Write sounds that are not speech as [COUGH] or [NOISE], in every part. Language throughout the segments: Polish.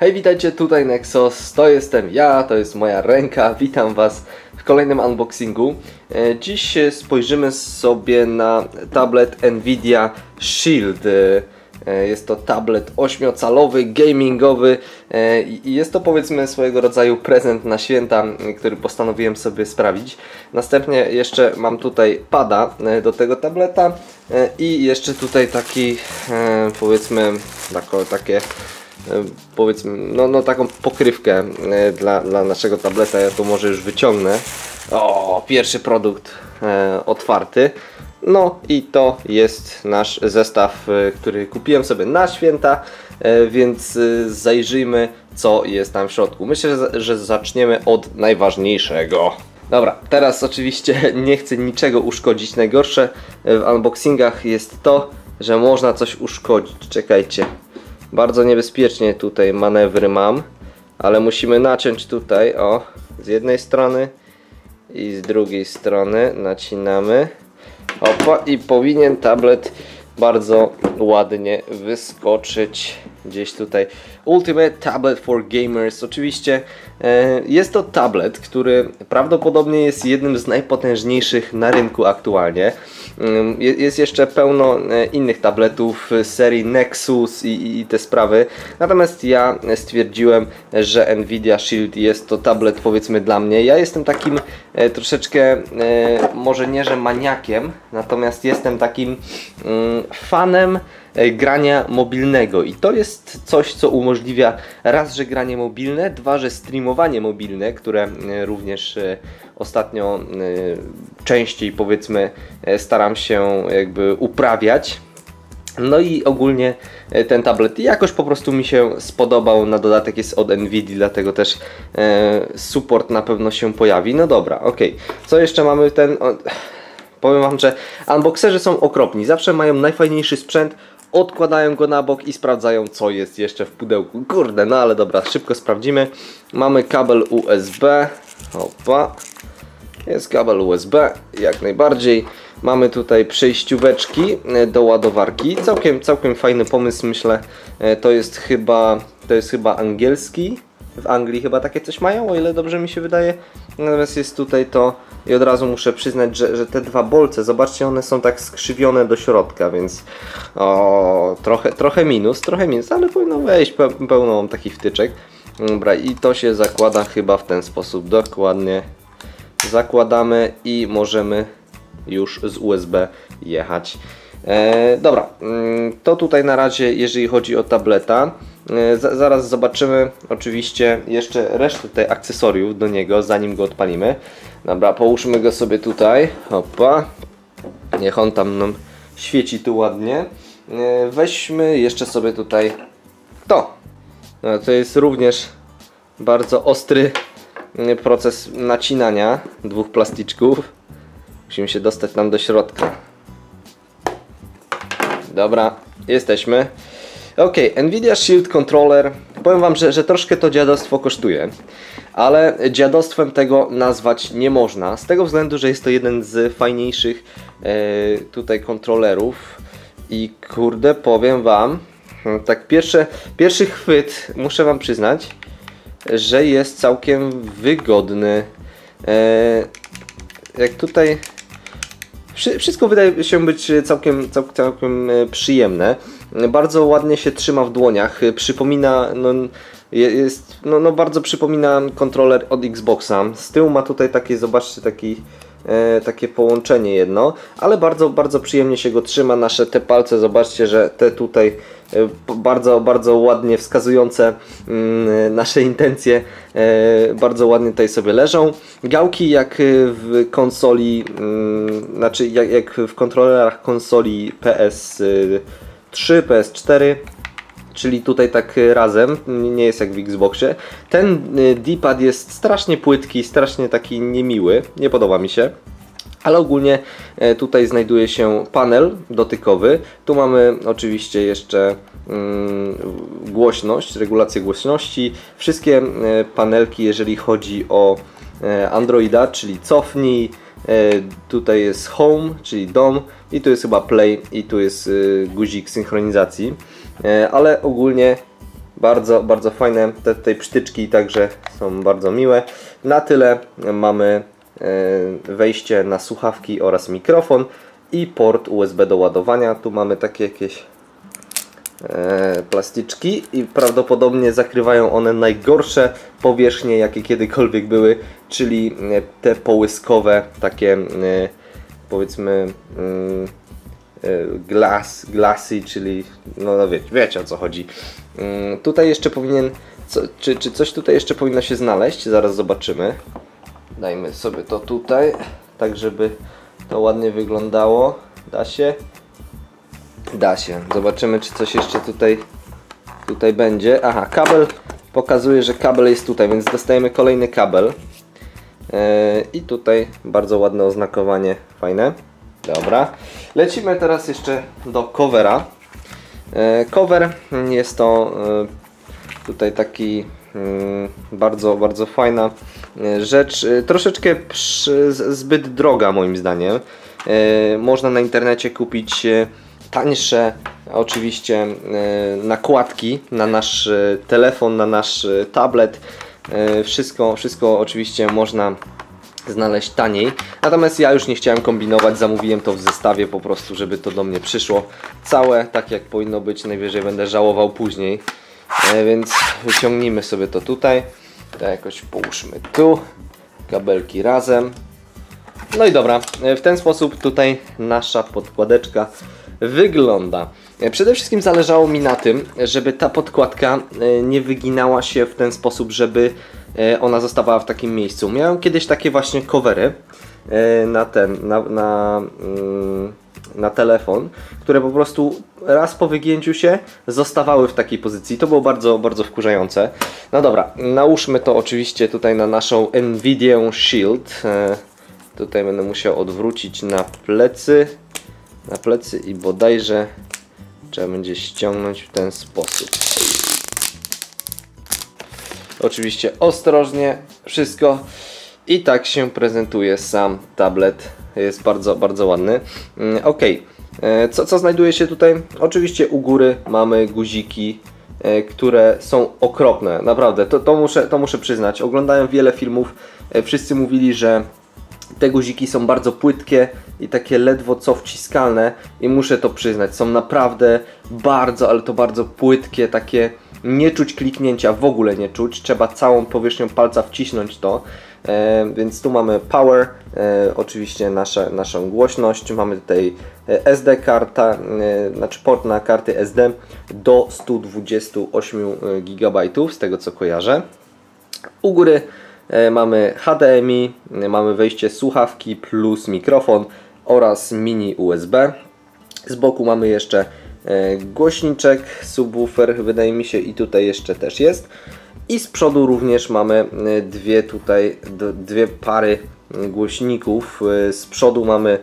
Hej, witajcie tutaj Nexus, to jestem ja, to jest moja ręka, witam Was w kolejnym unboxingu. E, Dziś spojrzymy sobie na tablet Nvidia Shield. E, Jest to tablet 8-calowy, gamingowy e, i jest to powiedzmy swojego rodzaju prezent na święta, który postanowiłem sobie sprawić. Następnie jeszcze mam tutaj pada do tego tableta i jeszcze tutaj taki powiedzmy takie powiedzmy, no, no taką pokrywkę e, dla, dla naszego tableta, ja to może już wyciągnę. O, pierwszy produkt e, otwarty. No i to jest nasz zestaw, e, który kupiłem sobie na święta, e, więc e, zajrzyjmy co jest tam w środku. Myślę, że zaczniemy od najważniejszego. Dobra, teraz oczywiście [LAUGHS] nie chcę niczego uszkodzić. Najgorsze w unboxingach jest to, że można coś uszkodzić. Czekajcie. Bardzo niebezpiecznie tutaj manewry mam, ale musimy naciąć tutaj, o, z jednej strony i z drugiej strony nacinamy. Opa, i powinien tablet bardzo ładnie wyskoczyć gdzieś tutaj. Ultimate Tablet for Gamers. Oczywiście e, jest to tablet, który prawdopodobnie jest jednym z najpotężniejszych na rynku aktualnie. Je- Jest jeszcze pełno e, innych tabletów serii Nexus i, i te sprawy. Natomiast ja stwierdziłem, że Nvidia Shield jest to tablet powiedzmy dla mnie. Ja jestem takim e, troszeczkę, e, może nie że maniakiem, natomiast jestem takim mm, fanem e, grania mobilnego i to jest coś, co umożliwia raz, że granie mobilne, dwa, że streamowanie mobilne, które e, również e, ostatnio e, częściej powiedzmy e, staram się jakby uprawiać. No i ogólnie e, ten tablet jakoś po prostu mi się spodobał, na dodatek jest od Nvidia, dlatego też e, support na pewno się pojawi. No dobra, ok. Co jeszcze mamy ten... Powiem Wam, że unboxerzy są okropni, zawsze mają najfajniejszy sprzęt, odkładają go na bok i sprawdzają co jest jeszcze w pudełku. Kurde, no ale dobra, szybko sprawdzimy. Mamy kabel USB, opa, jest kabel USB, jak najbardziej. Mamy tutaj przejścióweczki e, do ładowarki. Całkiem, całkiem fajny pomysł, myślę. E, To jest chyba, to jest chyba angielski. W Anglii chyba takie coś mają, o ile dobrze mi się wydaje. Natomiast jest tutaj to i od razu muszę przyznać, że, że te dwa bolce, zobaczcie, one są tak skrzywione do środka, więc o, trochę, trochę minus, trochę minus, ale powinno wejść pe takich wtyczek. Dobra, i to się zakłada chyba w ten sposób, dokładnie zakładamy i możemy już z USB jechać. E, dobra, mm, to tutaj na razie, jeżeli chodzi o tableta. E, za, zaraz zobaczymy oczywiście jeszcze resztę tej akcesoriów do niego, zanim go odpalimy. Dobra, połóżmy go sobie tutaj. Opa. Niech on tam nam świeci tu ładnie. E, weźmy jeszcze sobie tutaj to. No, to jest również bardzo ostry mm, proces nacinania dwóch plasticzków. Musimy się dostać tam do środka. Dobra, jesteśmy. Ok, Nvidia Shield Controller. Powiem Wam, że, że troszkę to dziadostwo kosztuje, ale dziadostwem tego nazwać nie można. Z tego względu, że jest to jeden z fajniejszych e, tutaj kontrolerów. I kurde, powiem Wam, hmm, tak pierwsze, pierwszy chwyt, muszę Wam przyznać, że jest całkiem wygodny. E, jak tutaj Wszy- Wszystko wydaje się być całkiem, cał, całkiem e, przyjemne. Bardzo ładnie się trzyma w dłoniach. Przypomina, no, je- jest, no, no bardzo przypomina kontroler od Xboxa. Z tyłu ma tutaj takie, zobaczcie, taki, e, takie połączenie jedno, ale bardzo, bardzo przyjemnie się go trzyma. Nasze te palce, zobaczcie, że te tutaj e, bardzo, bardzo ładnie wskazujące mm, nasze intencje, e, bardzo ładnie tutaj sobie leżą. Gałki jak w konsoli, mm, znaczy jak, jak w kontrolerach konsoli PS3, PS4 czyli tutaj tak razem, nie jest jak w Xboxie. Ten y, D-pad jest strasznie płytki, strasznie taki niemiły, nie podoba mi się. Ale ogólnie e, tutaj znajduje się panel dotykowy. Tu mamy oczywiście jeszcze mm, głośność, regulację głośności. Wszystkie panelki, jeżeli chodzi o Androida, czyli cofnij, tutaj jest home, czyli dom i tu jest chyba play i tu jest e, guzik synchronizacji. E, Ale ogólnie Bardzo, bardzo fajne. Te tutaj psztyczki także są bardzo miłe. Na tyle mamy e, wejście na słuchawki oraz mikrofon i port USB do ładowania. Tu mamy takie jakieś e, plastyczki i prawdopodobnie zakrywają one najgorsze powierzchnie jakie kiedykolwiek były, czyli e, te połyskowe takie e, powiedzmy mm, glass, glassy, czyli no, no wiecie, wiecie o co chodzi. Mm, Tutaj jeszcze powinien, co, czy, czy coś tutaj jeszcze powinno się znaleźć? Zaraz zobaczymy. Dajmy sobie to tutaj, tak żeby to ładnie wyglądało. Da się? Da się. Zobaczymy, czy coś jeszcze tutaj, tutaj będzie. Aha, kabel pokazuje, że kabel jest tutaj, więc dostajemy kolejny kabel. Eee, I tutaj bardzo ładne oznakowanie, fajne. Dobra. Lecimy teraz jeszcze do covera. E, Cover jest to e, tutaj taki mm, bardzo, bardzo fajna rzecz. Troszeczkę przy, zbyt droga moim zdaniem. Można na internecie kupić tańsze oczywiście e, nakładki na nasz e, telefon, na nasz e, tablet. Wszystko, wszystko oczywiście można znaleźć taniej. Natomiast ja już nie chciałem kombinować, zamówiłem to w zestawie po prostu, żeby to do mnie przyszło całe, tak jak powinno być, najwyżej będę żałował później. Więc wyciągnijmy sobie to tutaj, to jakoś połóżmy tu, kabelki razem. No i dobra, w ten sposób tutaj nasza podkładeczka wygląda. Przede wszystkim zależało mi na tym, żeby ta podkładka e, nie wyginała się w ten sposób, żeby e, ona zostawała w takim miejscu. Miałem kiedyś takie właśnie covery e, na ten, na, na, mm, na telefon, które po prostu raz po wygięciu się zostawały w takiej pozycji. To było bardzo, bardzo wkurzające. No dobra, nałóżmy to oczywiście tutaj na naszą Nvidia Shield. Tutaj będę musiał odwrócić na plecy. Na plecy i bodajże trzeba będzie ściągnąć w ten sposób. Oczywiście ostrożnie wszystko. I tak się prezentuje sam tablet. Jest bardzo, bardzo ładny. Mm, Ok. E, Co, co znajduje się tutaj? Oczywiście u góry mamy guziki, e, które są okropne. Naprawdę, to, to, muszę, to muszę przyznać. Oglądałem wiele filmów. e, Wszyscy mówili, że te guziki są bardzo płytkie i takie ledwo co wciskalne i muszę to przyznać, są naprawdę bardzo, ale to bardzo płytkie, takie nie czuć kliknięcia, w ogóle nie czuć, trzeba całą powierzchnią palca wcisnąć to, e, więc tu mamy power, e, oczywiście nasze, naszą głośność, mamy tutaj e, SD karta, e, znaczy port na karty SD do 128 GB z tego co kojarzę. U góry e, mamy HDMI, e, mamy wejście słuchawki plus mikrofon oraz mini USB. Z boku mamy jeszcze e, głośniczek, subwoofer, wydaje mi się i tutaj jeszcze też jest. I z przodu również mamy e, dwie tutaj, dwie pary głośników. E, Z przodu mamy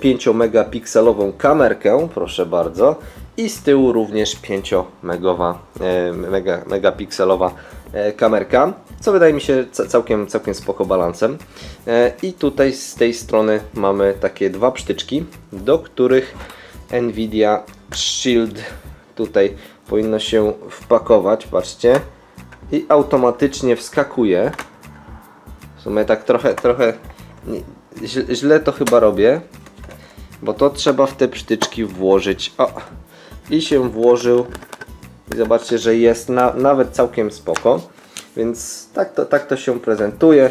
5 megapikselową kamerkę, proszę bardzo. I z tyłu również 5 megowa, e, mega, megapikselowa e, kamerka, co wydaje mi się ca- całkiem, całkiem spoko balansem. E, I tutaj z tej strony mamy takie dwa psztyczki, do których Nvidia Shield tutaj powinno się wpakować, patrzcie. I automatycznie wskakuje. W sumie tak trochę, trochę źle to chyba robię, bo to trzeba w te psztyczki włożyć. O! I się włożył. I zobaczcie, że jest na, nawet całkiem spoko. Więc tak to, tak to się prezentuje.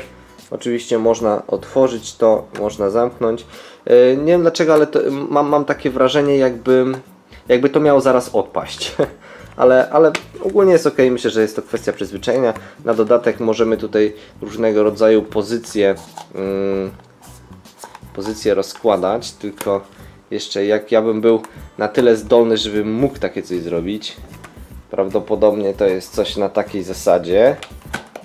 Oczywiście można otworzyć to, można zamknąć. Yy, Nie wiem dlaczego, ale to, mam, mam takie wrażenie, jakby, jakby to miało zaraz odpaść. [LAUGHS] Ale, ale ogólnie jest ok. Myślę, że jest to kwestia przyzwyczajenia. Na dodatek możemy tutaj różnego rodzaju pozycje, mm, pozycje rozkładać. Tylko jeszcze jak ja bym był na tyle zdolny, żebym mógł takie coś zrobić. Prawdopodobnie to jest coś na takiej zasadzie.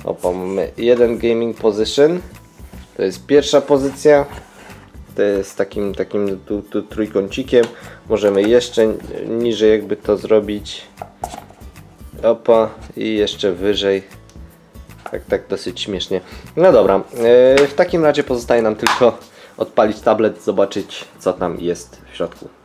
Opa, mamy jeden gaming position. To jest pierwsza pozycja. To jest takim, takim tu, tu trójkącikiem. Możemy jeszcze niżej jakby to zrobić. Opa i jeszcze wyżej. Tak, tak dosyć śmiesznie. No dobra, yy, w takim razie pozostaje nam tylko odpalić tablet, zobaczyć co tam jest w środku.